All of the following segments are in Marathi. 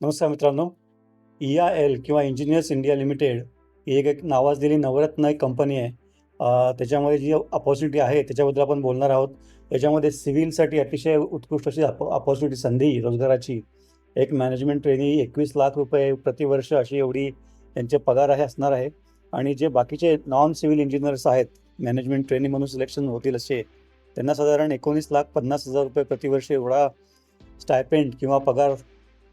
नमस्कार मित्रांनो ई आय एल किंवा इंजिनियर्स इंडिया लिमिटेड ही एक एक नावाजलेली नवरत्न एक कंपनी आहे. त्याच्यामध्ये जी अपॉर्च्युनिटी आहे त्याच्याबद्दल आपण बोलणार आहोत. याच्यामध्ये सिव्हिलसाठी अतिशय उत्कृष्ट अशी अपॉर्च्युनिटी संधी रोजगाराची. एक मॅनेजमेंट ट्रेनी एकवीस लाख रुपये प्रतिवर्ष अशी एवढी त्यांचे पगार आहे असणार आहे. आणि जे बाकीचे नॉन सिव्हिल इंजिनियर्स आहेत मॅनेजमेंट ट्रेनी म्हणून सिलेक्शन होतील असे त्यांना साधारण एकोणीस लाख पन्नास हजार रुपये प्रतिवर्ष एवढा स्टायपेंड किंवा पगार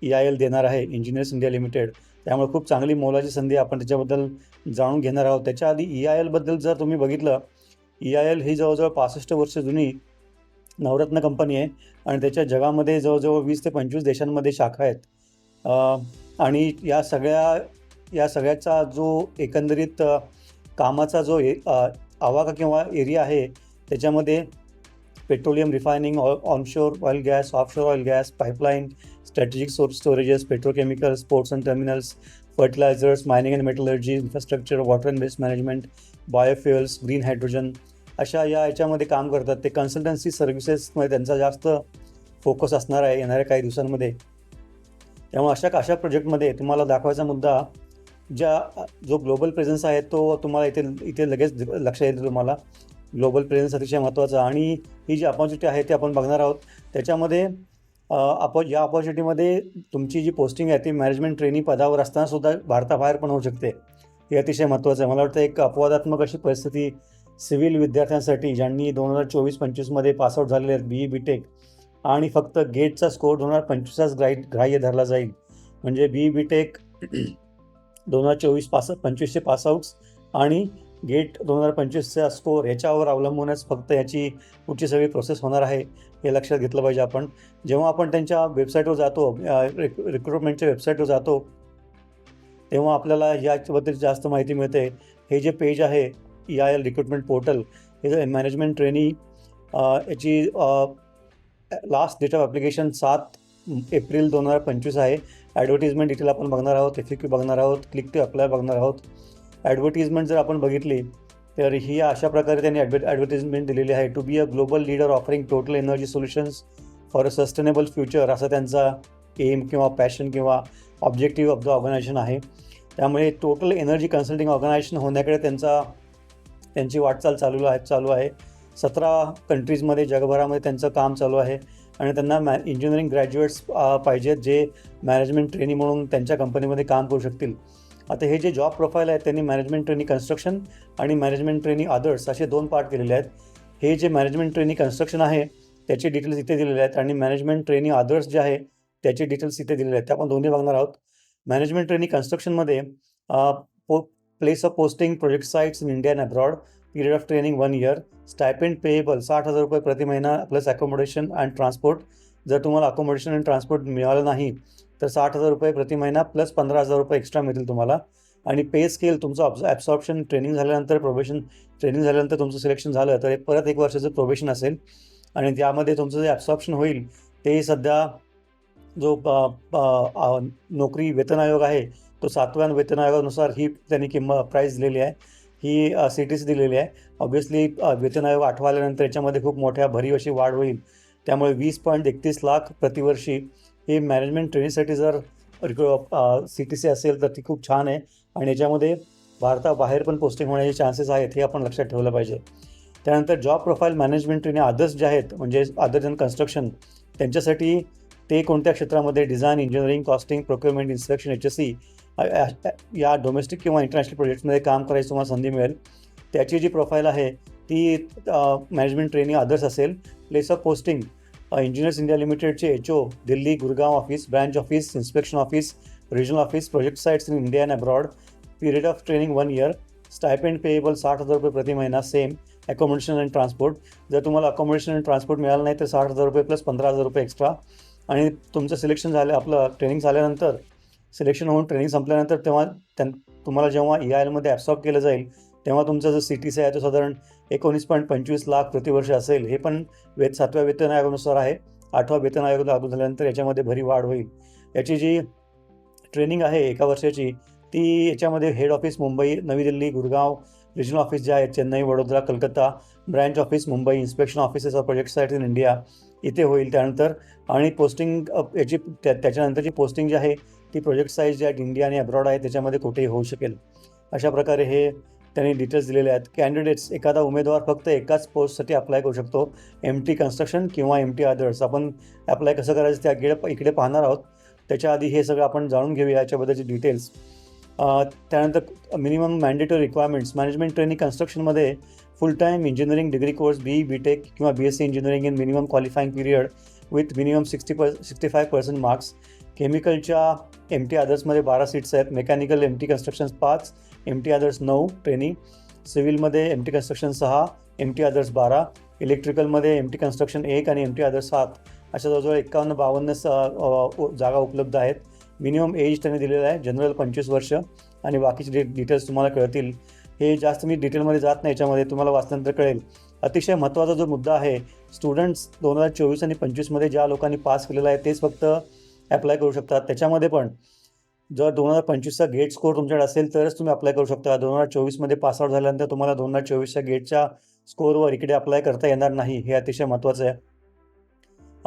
ई आय एल देणार आहे इंजिनियर्स इंडिया लिमिटेड त्यामुळे खूप चांगली मोलाची संधी आपण त्याच्याबद्दल जाणून घेणार आहोत. त्याच्या आधी ई आय एलबद्दल जर तुम्ही बघितलं ई आय एल ही जवळजवळ पासष्ट वर्ष जुनी नवरत्न कंपनी आहे आणि त्याच्या जगामध्ये जवळजवळ वीस ते पंचवीस देशांमध्ये शाखा आहेत. आणि या सगळ्या या सगळ्याचा जो एकंदरीत कामाचा जो ए आवाका किंवा एरिया आहे त्याच्यामध्ये petroleum refining on onshore oil gas offshore oil gas pipeline strategic source storages petrochemicals ports and terminals fertilisers mining and metallurgy infrastructure water and waste management biofuels green hydrogen अशा या याच्यामध्ये काम करतात. ते कन्सल्टन्सी सर्व्हिसेसमध्ये त्यांचा जास्त फोकस असणार आहे येणाऱ्या काही दिवसांमध्ये. त्यामुळे अशा अशा प्रोजेक्टमध्ये तुम्हाला दाखवायचा मुद्दा ज्या जो ग्लोबल प्रेझेन्स आहे तो तुम्हाला इथे इथे लगेच लक्षात येते तुम्हाला. ग्लोबल प्रेझेन्स अतिशय महत्त्वाचा आणि ही जी अपॉर्च्युनिटी आहे ती आपण बघणार आहोत. त्याच्यामध्ये अपॉ या अपॉर्च्युनिटीमध्ये तुमची जी पोस्टिंग आहे ती मॅनेजमेंट ट्रेनिंग पदावर असताना सुद्धा भारताबाहेर पण होऊ शकते. हे अतिशय महत्त्वाचं आहे. मला वाटतं एक अपवादात्मक अशी परिस्थिती सिव्हिल विद्यार्थ्यांसाठी ज्यांनी दोन हजार चोवीस पंचवीसमध्ये पासआउट झालेले आहेत बी ई बी टेक आणि फक्त गेटचा स्कोर दोन हजार पंचवीसचाच ग्राह्य ग्राह्य धरला जाईल. म्हणजे बी ई बी टेक दोन हजार चोवीस पास पंचवीसचे पासआउट्स आणि गेट दोन हजार पंचवीसचा स्कोर याच्यावर अवलंबूनच फक्त याची पुढची सगळी प्रोसेस होणार आहे हे लक्षात घेतलं पाहिजे आपण. जेव्हा आपण त्यांच्या वेबसाईटवर जातो रिक रिक्रुटमेंटच्या वेबसाईटवर जातो तेव्हा आपल्याला याच्याबद्दल जास्त माहिती मिळते. हे जे पेज आहे E I L recruitment portal हे जे मॅनेजमेंट ट्रेनिंग याची लास्ट डेट ऑफ ॲप्लिकेशन सात एप्रिल दोन हजार पंचवीस आहे. ॲडव्हर्टिजमेंट डिटेल आपण बघणार आहोत एफ क्यू बघणार आहोत क्लिक टू अप्लाय बघणार आहोत. ॲडव्हर्टिजमेंट जर आपण बघितली तर ही अशा प्रकारे त्यांनी ॲडव्हर् ॲडव्हर्टिजमेंट दिलेली आहे. To be a global leader offering total energy solutions for a sustainable future असा त्यांचा एम किंवा पॅशन किंवा ऑब्जेक्टिव्ह ऑफ द ऑर्गनायझेशन आहे. त्यामुळे टोटल एनर्जी कन्सल्टिंग ऑर्गनायझेशन होण्याकडे त्यांचा त्यांची वाटचाल चालू आहे चालू आहे. सतरा कंट्रीजमध्ये जगभरामध्ये त्यांचं काम चालू आहे. आणि त्यांना मॅ इंजिनिअरिंग ग्रॅज्युएट्स पाहिजेत जे मॅनेजमेंट ट्रेनी म्हणून त्यांच्या कंपनीमध्ये काम करू शकतील. आता हे जे जॉब प्रोफाईल आहेत त्यांनी मॅनेजमेंट ट्रेनी कन्स्ट्रक्शन आणि मॅनेजमेंट ट्रेनी अदर्स असे दोन पार्ट केलेले आहेत. हे जे मॅनेजमेंट ट्रेनी कन्स्ट्रक्शन आहे त्याचे डिटेल्स इथे दिलेले आहेत आणि मॅनेजमेंट ट्रेनी अदर्स जे आहे त्याचे डिटेल्स इथे दिलेले आहेत. ते आपण दोन्ही बघणार आहोत. मॅनेजमेंट ट्रेनी कन्स्ट्रक्शनमध्ये पो place of posting project sites in India and abroad period of training one year stipend payable साठ हजार रुपये प्रति महिना प्लस अकोमोडेशन अँड ट्रान्सपोर्ट जर तुम्हाला अकोमोडेशन अँड ट्रान्सपोर्ट मिळालं नाही तर साठ हजार रुपये प्रति महिना प्लस पंधरा हजार रुपये एक्स्ट्रा मिळतील तुम्हाला. आणि पे स्केल तुमचं ऑब्झ ॲब्सॉर्प्शन ट्रेनिंग झाल्यानंतर प्रोबेशन ट्रेनिंग झाल्यानंतर तुमचं सिलेक्शन झालं तर एक परत एक वर्षाचं प्रोबेशन असेल. आणि त्यामध्ये तुमचं जे ॲब्सॉर्प्शन होईल ते सध्या जो प- नोकरी वेतन आयोग आहे तो सातव्या वेतन आयोगानुसार ही त्यांनी किंमत प्राईस दिलेली आहे. ही सी टी सी दिलेली आहे. ऑब्व्हियसली वेतन आयोग आठवा आल्यानंतर याच्यामध्ये खूप मोठ्या भरीव अशी वाढ होईल. त्यामुळे वीस पॉईंट एकतीस लाख प्रतिवर्षी ही मॅनेजमेंट ट्रेनिंगसाठी जर सी टी सी असेल तर ती खूप छान आहे. आणि याच्यामध्ये भारताबाहेर पण पोस्टिंग होण्याचे चान्सेस आहेत हे आपण लक्षात ठेवलं पाहिजे. त्यानंतर job profile management training others जे आहेत म्हणजे अदर दॅन कन्स्ट्रक्शन त्यांच्यासाठी ते कोणत्या क्षेत्रामध्ये design engineering costing procurement inspection H S C या डोमेस्टिक किंवा इंटरनॅशनल प्रोजेक्टमध्ये काम करायची तुम्हाला संधी मिळेल. त्याची जी प्रोफाईल आहे ती मॅनेजमेंट ट्रेनिंग अदर्स असेल. Place of posting engineers India लिमिटेडचे H O Delhi Gurgaon office branch office inspection office regional office project sites in India and abroad period of training one year stipend payable साठ हजार रुपये प्रति महिना सेम अकोमोडेशन अँड ट्रान्सपोर्ट जर तुम्हाला अकोमोडेशन अँड ट्रान्सपोर्ट मिळालं नाही तर साठ हजार रुपये प्लस पंधरा हजार रुपये एक्स्ट्रा आणि तुमचं सिलेक्शन झालं आपलं ट्रेनिंग झाल्यानंतर सिलेक्शन होऊन ट्रेनिंग संपल्यानंतर तेव्हा त्यां तुम्हाला जेव्हा ई आय एलमध्ये ॲब्सॉर्ब केलं जाईल तेव्हा तुमचा जो सी टी सी आहे तो साधारण एकोणीस पॉईंट पंचवीस लाख प्रतिवर्ष असेल. हे पण वेत सातव्या वेतन आयोगानुसार आहे. आठवा वेतन आयोग लागू झाल्यानंतर याच्यामध्ये भरी वाढ होईल. याची जी ट्रेनिंग आहे एका वर्षाची ती याच्यामध्ये हेड ऑफिस मुंबई नवी दिल्ली गुरगाव रिजनल ऑफिस जे आहेत Chennai Vadodara Calcutta branch office Mumbai inspection offices of project site in India इथे होईल त्यानंतर. आणि पोस्टिंग याची त्या त्याच्यानंतरची पोस्टिंग जी आहे ती प्रोजेक्ट साईज आहेत इंडिया आणि अब्रॉड आहे त्याच्यामध्ये कुठेही होऊ शकेल. अशा प्रकारे हे त्यांनी डिटेल्स दिलेले आहेत. कॅन्डिडेट्स एखादा उमेदवार फक्त एकाच पोस्टसाठी अप्लाय करू शकतो. एम टी कन्स्ट्रक्शन किंवा एम टी अदर्स आपण अप्लाय कसं करायचं त्या इकडे इकडे पाहणार आहोत. त्याच्या आधी हे सगळं आपण जाणून घेऊया याच्याबद्दलचे डिटेल्स त्यानंतर minimum mandatory requirements management training कन्स्ट्रक्शनमध्ये full time engineering degree course B B tech किंवा B S C engineering in minimum qualifying period with minimum sixty per sixty five percent marks केमिकलच्या M T आदर्समध्ये बारा सीट्स आहेत. मेकॅनिकल एम टी कन्स्ट्रक्शन पाच एम टी आदर्स नऊ ट्रेनिंग सिव्हिलमध्ये एम टी कन्स्ट्रक्शन सहा एम टी आदर्स बारा. इलेक्ट्रिकलमध्ये एम टी कन्स्ट्रक्शन एक आणि एम टी आदर्स सात. अशा जवळजवळ एकावन्न बावन्न स जागा उपलब्ध आहेत. मिनिमम एज त्यांनी दिलेलं आहे. जनरल पंचवीस वर्ष. आणि बाकीचे डे डिटेल्स तुम्हाला कळतील. हे जास्त मी डिटेलमध्ये जात नाही याच्यामध्ये तुम्हाला वाचल्यानंतर कळेल. अतिशय महत्त्वाचा जो मुद्दा आहे स्टुडंट्स दोन हजार चोवीस आणि पंचवीसमध्ये ज्या लोकांनी पास केलेला आहे तेच फक्त ॲप्लाय करू शकतात. त्याच्यामध्ये पण जर दोन हजार पंचवीसचा गेट स्कोअर तुमच्याकडे असेल तरच तुम्ही अप्लाय करू शकता. दोन हजार चोवीसमध्ये पासआउट झाल्यानंतर तुम्हाला दोन हजार चोवीसच्या गेटच्या स्कोअरवर इकडे अप्लाय करता येणार नाही हे अतिशय महत्त्वाचं आहे.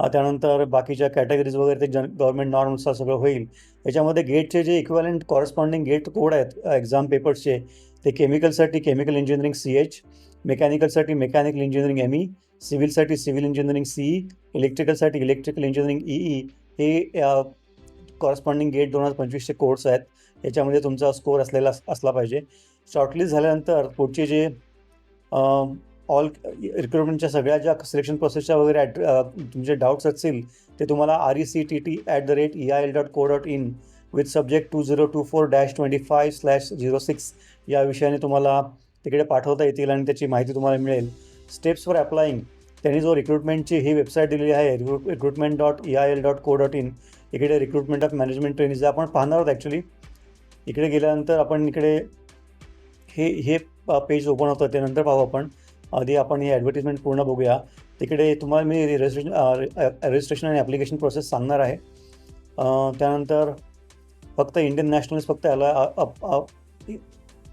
त्यानंतर बाकीच्या कॅटेगरीज वगैरे ते जन गव्हर्मेंट नॉर्मनुसार सगळं होईल. याच्यामध्ये गेटचे जे इक्वलंट कॉरस्पॉन्डिंग गेट कोड आहेत एक्झाम पेपर्सचे ते केमिकलसाठी केमिकल इंजिनिअरिंग सी एच मेकॅनिकलसाठी मेकॅनिकल इंजिनिअरिंग एम ई सिव्हिलसाठी सिव्हिल इंजिनिअरिंग सी ई इलेक्ट्रिकलसाठी इलेक्ट्रिकल इंजिनिअरिंग ई ई हे कॉरस्पॉन्डिंग गेट दोन हजार पंचवीसचे कोर्स आहेत. याच्यामध्ये तुमचा स्कोअर असलेला असला पाहिजे. शॉर्टलिस्ट झाल्यानंतर पुढचे जे ऑल रिक्रुटमेंटच्या सगळ्या ज्या सिलेक्शन प्रोसेसच्या वगैरे ॲट तुमचे डाऊट्स असतील ते तुम्हाला R E C T T at the rate E I L dot co dot in with subject two zero two four dash twenty five slash zero six या विषयाने तुम्हाला तिकडे पाठवता येतील आणि त्याची माहिती तुम्हाला मिळेल. स्टेप्स फॉर अप्लाईंग त्यांनी जो रिक्रुटमेंटची ही वेबसाईट दिलेली आहे recruitment dot E I L dot co dot in इकडे रिक्रुटमेंट ऑफ मॅनेजमेंट ट्रेनिंग आपण पाहणार आहोत ॲक्च्युली इकडे गेल्यानंतर आपण इकडे हे हे पेज ओपन होतं ते नंतर पाहू आपण. आधी आपण ही ॲडव्हर्टिजमेंट पूर्ण बघूया. तिकडे तुम्हाला मी रजिस्ट्रेशन रजिस्ट्रेशन आणि ॲप्लिकेशन प्रोसेस सांगणार आहे. त्यानंतर फक्त इंडियन नॅशनल्स फक्त याला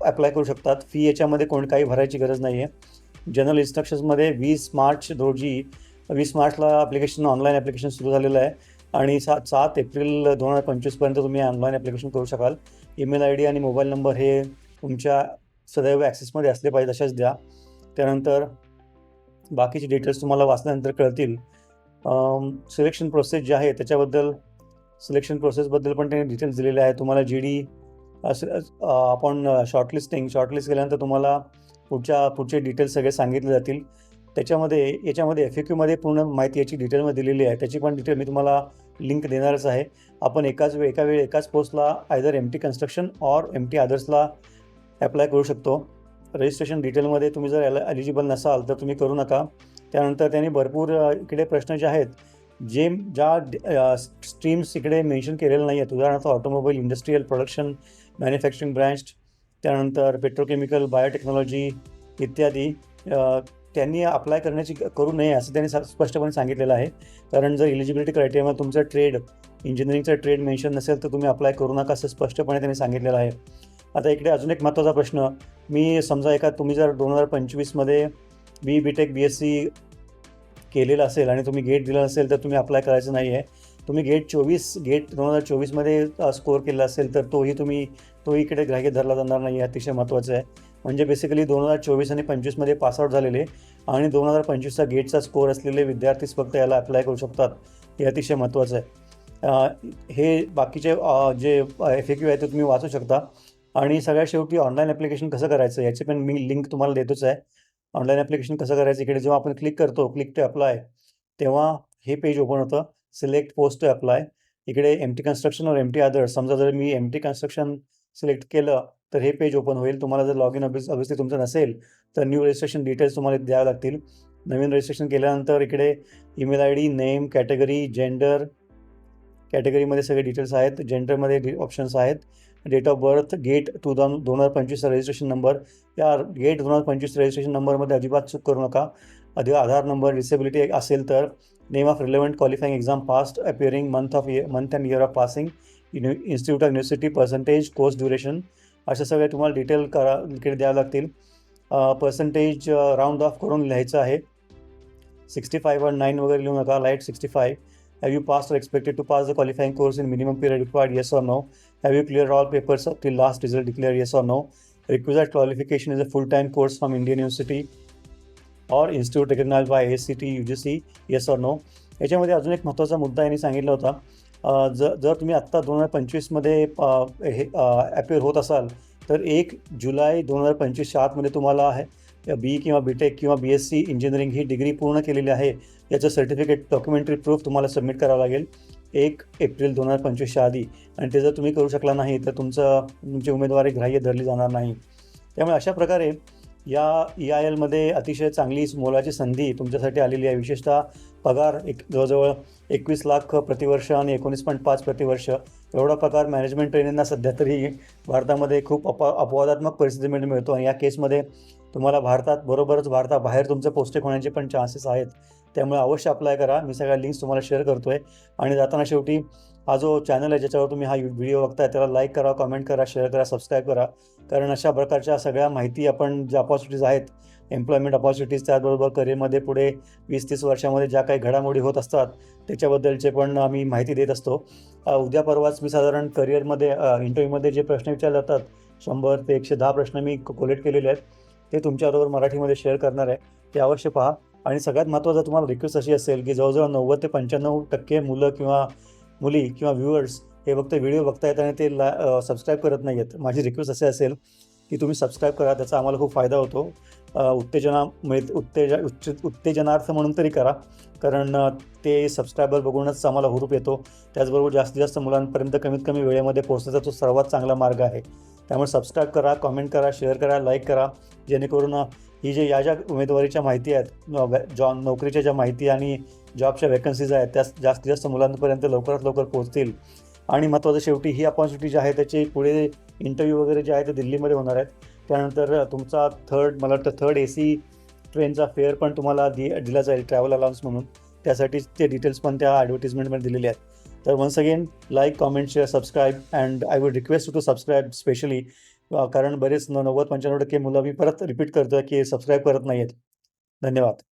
अप्लाय करू शकतात. फी याच्यामध्ये कोण काही भरायची गरज नाही आहे जनरल इन्स्ट्रक्शन्समध्ये वीस मार्च रोजी वीस मार्चला ॲप्लिकेशन ऑनलाईन ॲप्लिकेशन सुरू झालेलं आहे. आणि सात सात एप्रिल दोन हजार पंचवीसपर्यंत तुम्ही ऑनलाईन ॲप्लिकेशन करू शकाल. ईमेल आय डी आणि मोबाईल नंबर हे तुमच्या सदैव ॲक्सेसमध्ये असले पाहिजे तशाच द्या. त्यानंतर बाकीचे डिटेल्स तुम्हाला वाचल्यानंतर कळतील. सिलेक्शन प्रोसेस जे आहे त्याच्याबद्दल सिलेक्शन प्रोसेसबद्दल पण त्यांनी डिटेल्स दिलेले आहे तुम्हाला जी डी आपण शॉर्टलिस्टिंग शॉर्टलिस्ट केल्यानंतर तुम्हाला पुढच्या पुढचे डिटेल्स सगळे सांगितले जातील. त्याच्यामध्ये याच्यामध्ये एफ ए क्यूमध्ये पूर्ण माहिती याची डिटेलमध्ये दिलेली आहे. त्याची पण डिटेल मी तुम्हाला लिंक देणारच आहे. आपण एकाच वेळ एका वेळी एकाच पोस्टला either M T construction or M T आदर्सला apply करू शकतो. रजिस्ट्रेशन डिटेलमध्ये तुम्ही जर एल एलिजिबल नसाल तर तुम्ही करू नका. त्यानंतर त्यांनी भरपूर इकडे प्रश्न जे आहेत जे ज्या स्ट्रीम्स इकडे मेन्शन केलेलं नाही आहेत उदाहरणार्थ automobile industrial production manufacturing branch त्यानंतर पेट्रोकेमिकल बायोटेक्नॉलॉजी इत्यादी त्यांनी अप्लाय करण्याची करू नये असं त्यांनी स्पष्टपणे सांगितलेलं आहे. कारण जर इलिजिबिलिटी क्रायटेरियामध्ये तुमचं ट्रेड इंजिनिअरिंगचं ट्रेड मेन्शन नसेल तर तुम्ही अप्लाय करू नका असं स्पष्टपणे त्यांनी सांगितलेलं आहे. आता इकडे अजून एक महत्त्वाचा प्रश्न. मी समजा एका तुम्ही जर दोन हजार पंचवीसमध्ये B B tech B S C केलेलं असेल आणि तुम्ही गेट दिलं असेल तर तुम्ही अप्लाय करायचं नाही आहे तुम्ही गेट चोवीस गेट दोन हजार चोवीसमध्ये स्कोअर केला असेल तर तोही तुम्ही तोही इकडे ग्राह्य धरला जाणार नाही अतिशय महत्त्वाचं आहे. म्हणजे बेसिकली दोन हजार चोवीस आणि पंचवीसमध्ये पासआउट झालेले आणि दोन हजार पंचवीसचा गेटचा स्कोअर असलेले विद्यार्थीच फक्त याला अप्लाय करू शकतात हे अतिशय महत्त्वाचं आहे. हे बाकीचे जे एफ ए क्यू आहे ते तुम्ही वाचू शकता. आणि सगळ्यात शेवटी ऑनलाईन ॲप्लिकेशन कसं करायचं याची पण मी लिंक तुम्हाला देतोच आहे. ऑनलाईन ॲप्लिकेशन कसं करायचं इकडे जेव्हा आपण क्लिक करतो क्लिक टू अप्लाय तेव्हा हे पेज ओपन होतं. सिलेक्ट पोस्ट टू अप्लाय इकडे एम टी कन्स्ट्रक्शन और एम टी अदर्स समजा जर मी एम टी कन्स्ट्रक्शन सिलेक्ट केलं तर हे पेज ओपन होईल. तुम्हाला जर लॉग इन ऑबिस ऑबियसली तुमचं नसेल तर न्यू रजिस्ट्रेशन डिटेल्स तुम्हाला द्यावे लागतील. नवीन रजिस्ट्रेशन केल्यानंतर इकडे email I D name category gender कॅटेगरीमध्ये सगळे डिटेल्स आहेत. जेंडरमध्ये ऑप्शन्स आहेत. Date of birth gate two दोन दोन हजार पंचवीस रजिस्ट्रेशन नंबर या गेट दोन हजार पंचवीस रजिस्ट्रेशन नंबरमध्ये अजिबात चूक करू नका. अधिक आधार नंबर डिसेबिलिटी असेल तर name of relevant qualifying exam passed appearing month of year month and year of passing uni institute of university percentage course duration अशा सगळे तुम्हाला डिटेल करा इकडे द्यावं लागतील. पर्सेंटेज राऊंड ऑफ करून लिहायचं आहे. सिक्स्टी फायवर नाईन वगैरे लिहू नका light sixty five Have you passed or expected to pass the qualifying course in minimum period required? Yes or no? Have you cleared all papers up till last result declared? Yes or no? Requisite qualification is a full-time course from Indian University or institute recognized by ACT, UGC? Yes or no? याच्यामध्ये अजून एक महत्त्वाचा मुद्दा यांनी सांगितला होता जर जर तुम्ही आत्ता दोन हजार पंचवीसमध्ये हे ॲपिअर होत असाल तर एक जुलै दोन हजार पंचवीसच्या आतमध्ये तुम्हाला आहे बी किंवा बी टेक किंवा बी एस सी इंजिनिअरिंग ही डिग्री पूर्ण केलेली आहे याचं सर्टिफिकेट डॉक्युमेंटरी प्रूफ तुम्हाला सबमिट करावं लागेल. एक एप्रिल दोन हजार पंचवीसच्या आधी. आणि ते जर तुम्ही करू शकला नाही तर तुमचं तुमची उमेदवारी ग्राह्य धरली जाणार नाही. त्यामुळे अशा प्रकारे या ई आय एलमध्ये अतिशय चांगली मोलाची संधी तुमच्यासाठी आलेली आहे. विशेषतः पगार एक जवळजवळ एकवीस लाख प्रतिवर्ष आणि एकोणीस पॉईंट पाच प्रतिवर्ष. एवढा पगार मॅनेजमेंट ट्रेनिंगना सध्या तरी भारतामध्ये खूप अप अपवादात्मक परिस्थितीमध्ये मिळतो. आणि या केसमध्ये तुम्हाला भारतात बरोबरच भारताबाहेर तुमचं पौष्टिक होण्याचे पण चान्सेस आहेत. त्यामुळे अवश्य अप्लाय करा. मी सगळ्या लिंक्स तुम्हाला शेअर करतो आहे आणि जाताना शेवटी हा जो चॅनल आहे ज्याच्यावर तुम्ही हा व्हिडिओ बघताय त्याला लाईक करा कमेंट करा शेअर करा सबस्क्राईब करा. कारण अशा प्रकारच्या सगळ्या माहिती आपण ज्या अपॉर्च्युनिटीज आहेत एम्प्लॉयमेंट अपॉर्च्युनिटीज त्याचबरोबर करिअरमध्ये पुढे वीस तीस वर्षामध्ये ज्या काही घडामोडी होत असतात त्याच्याबद्दलचे पण आम्ही माहिती देत असतो. उद्या परवाच मी साधारण करिअरमध्ये इंटरव्ह्यूमध्ये जे प्रश्न विचारले जातात शंभर ते एकशे दहा प्रश्न मी कोलेट केलेले आहेत ते तुमच्याबरोबर मराठीमध्ये शेअर करणार आहे. ते अवश्य पहा. आणि सगळ्यात महत्त्वाचं तुम्हाला रिक्वेस्ट अशी असेल की जवळजवळ नव्वद ते पंच्याण्णव टक्के मुलं किंवा मुली किंवा व्ह्युअर्स हे फक्त व्हिडिओ बघतायत आणि ते ला सबस्क्राईब करत नाही आहेत माझी रिक्वेस्ट असे असेल की तुम्ही सबस्क्राईब करा त्याचा आम्हाला खूप फायदा होतो. उत्तेजना मिळ उत्तेजा उच्च उत्तेजनार्थ म्हणून तरी करा. कारण ते सबस्क्रायबर बघूनच आम्हाला हुरूप येतो. त्याचबरोबर जास्तीत जास्त मुलांपर्यंत कमीत कमी वेळेमध्ये पोहोचण्याचा तो सर्वात चांगला मार्ग आहे. त्यामुळे सबस्क्राईब करा कमेंट करा शेअर करा लाईक करा. जेणेकरून ही जे या ज्या उमेदवारीच्या माहिती आहेत जॉ नोकरीच्या ज्या माहिती आणि जॉबच्या वॅकन्सीज आहेत त्या जास्तीत जास्त मुलांपर्यंत लवकरात लवकर पोहोचतील. आणि महत्त्वाचं शेवटी ही अपॉर्च्युनिटी जी आहे त्याची पुढे इंटरव्ह्यू वगैरे जे आहे ते दिल्लीमध्ये होणार आहेत. त्यानंतर तुमचा थर्ड मला वाटतं थर्ड ए सी ट्रेनचा फेअर पण तुम्हाला दि दिला जाईल ट्रॅव्हल अलाउन्स म्हणून. त्यासाठी ते डिटेल्स पण त्या ॲडव्हर्टिजमेंटमध्ये दिलेले आहेत. तर once again like comment share subscribe and I would request to subscribe specially कारण बरेच नव्वद पंच्याण्णव टक्के मुलं मी परत रिपीट करतो की सबस्क्राईब करत नाही आहेत धन्यवाद.